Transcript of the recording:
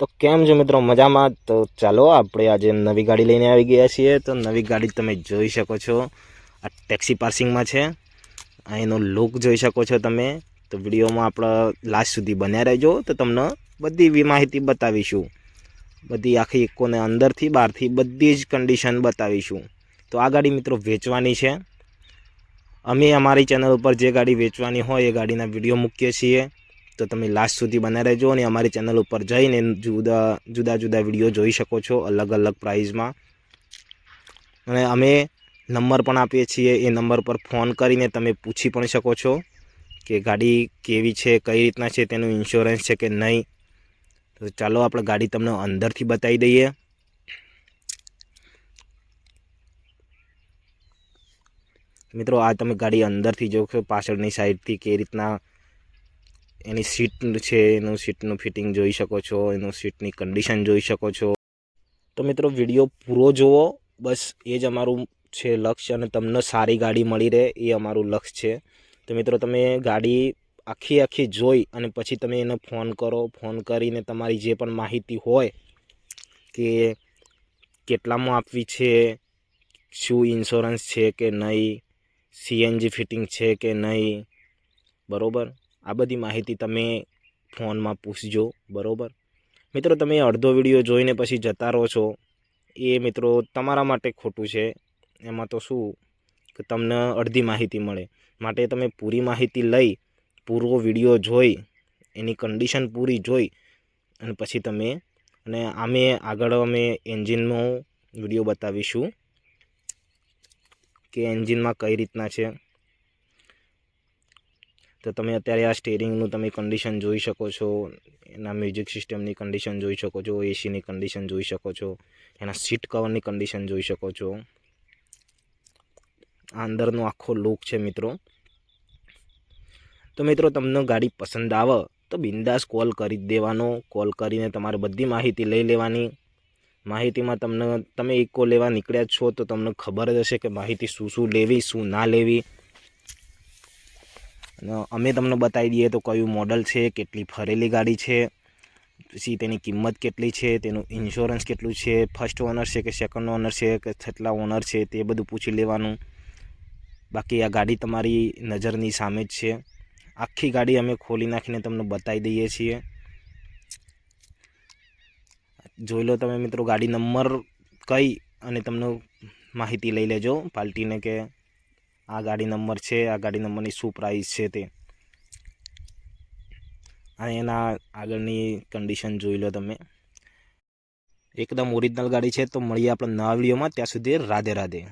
તો કેમ છો મિત્રો? મજામાં? તો ચાલો, આપણે આજે નવી ગાડી લઈને આવી ગયા છીએ. તો નવી ગાડી તમે જોઈ શકો છો. આ ટેક્સી પાર્સિંગમાં છે. એનો લુક જોઈ શકો છો તમે. તો વિડીયોમાં આપણે લાસ્ટ સુધી બન્યા રહેજો. તો તમને બધી માહિતી બતાવીશું. બધી આખી કોને અંદરથી, બહારથી બધી જ કન્ડિશન બતાવીશું. તો આ ગાડી મિત્રો વેચવાની છે. અમે અમારી ચેનલ ઉપર જે ગાડી વેચવાની હોય, એ ગાડીના વીડિયો મૂકીએ છીએ. તો તમે લાસ્ટ સુધી બના રહેજો અને અમારી ચેનલ ઉપર જઈને જુદા જુદા જુદા વીડિયો જોઈ શકો છો અલગ અલગ પ્રાઇઝમાં અને અમે નંબર પણ આપીએ છીએ. એ નંબર પર ફોન કરીને તમે પૂછી પણ શકો છો કે ગાડી કેવી છે, કઈ રીતના છે, તેનું ઇન્સ્યોરન્સ છે કે નહીં. તો ચાલો આપણે ગાડી તમને અંદરથી બતાવી દઈએ. મિત્રો, આ તમે ગાડી અંદરથી જોશો, પાછળની સાઈડથી કે રીતના એની સીટ છે, એનું સીટનું ફિટિંગ જોઈ શકો છો, એનું સીટની કન્ડિશન જોઈ શકો છો. તો મિત્રો, વીડિયો પૂરો જુઓ બસ, એ જ અમારું છે લક્ષ્ય અને તમને સારી ગાડી મળી રહે, એ અમારું લક્ષ્ય છે. તો મિત્રો, તમે ગાડી આખી આખી જોઈ અને પછી તમે એને ફોન કરો. ફોન કરીને તમારી જે પણ માહિતી હોય કે કેટલામાં આપવી છે, શું ઇન્સ્યોરન્સ છે કે નહીં સીએનજી ફિટિંગ છે કે નહીં, બરાબર? આ બધી માહિતી તમે ફોનમાં પૂછજો, બરાબર? મિત્રો, તમે અડધો વીડિયો જોઈને પછી જતા રહો છો. એ મિત્રો તમારા માટે ખોટું છે. એમાં તો શું? કે તમને અડધી માહિતી મળે. માટે તમે પૂરી માહિતી લઈ, પૂરો વીડિયો જોઈ, એની કન્ડિશન પૂરી જોઈ, અને પછી તમે, અને આમે આગળ અમે એન્જિનનો વીડિયો બતાવીશું કે એન્જિનમાં કઈ રીતના છે. તો તમે અત્યારે આ સ્ટેરિંગનું તમે કન્ડિશન જોઈ શકો છો, એના મ્યુઝિક સિસ્ટમની કન્ડિશન જોઈ શકો છો એસીની કન્ડિશન જોઈ શકો છો, એના સીટ કવરની કન્ડિશન જોઈ શકો છો. આ અંદરનો આખો લુક છે મિત્રો. તો મિત્રો તમને ગાડી પસંદ આવે તો બિંદાસ કોલ કરી દેવાનો કોલ કરીને તમારે બધી માહિતી લઈ લેવાની. માહિતીમાં તમને, તમે ઇકો લેવા નીકળ્યા છો તો તમને ખબર જ હશે કે માહિતી શું શું લેવી, શું ના લેવી. અમે તમને બતાવી દઈએ તો કયું મોડલ છે, કેટલી ફરેલી ગાડી છે, પછી તેની કિંમત કેટલી છે, તેનું ઇન્સ્યોરન્સ કેટલું છે ફર્સ્ટ ઓનર છે કે સેકન્ડ ઓનર છે કે છેલ્લા ઓનર છે તે બધું પૂછી લેવાનું. બાકી આ ગાડી તમારી નજરની સામે જ છે. આખી ગાડી અમે ખોલી નાખીને તમને બતાવી દઈએ છીએ. જોઈ લો તમે મિત્રો, ગાડી નંબર કઈ અને તમને માહિતી લઈ લેજો પાલ્ટીને કે આ ગાડી નંબર છે, આ ગાડી નંબરની શું પ્રાઇસ છે તે. અને એના આગળની કન્ડિશન જોઈ લો તમે. એકદમ ઓરિજિનલ ગાડી છે, તો મળીએ આપણે નવા વિડીયોમાં. ત્યાં સુધી રાધે રાધે.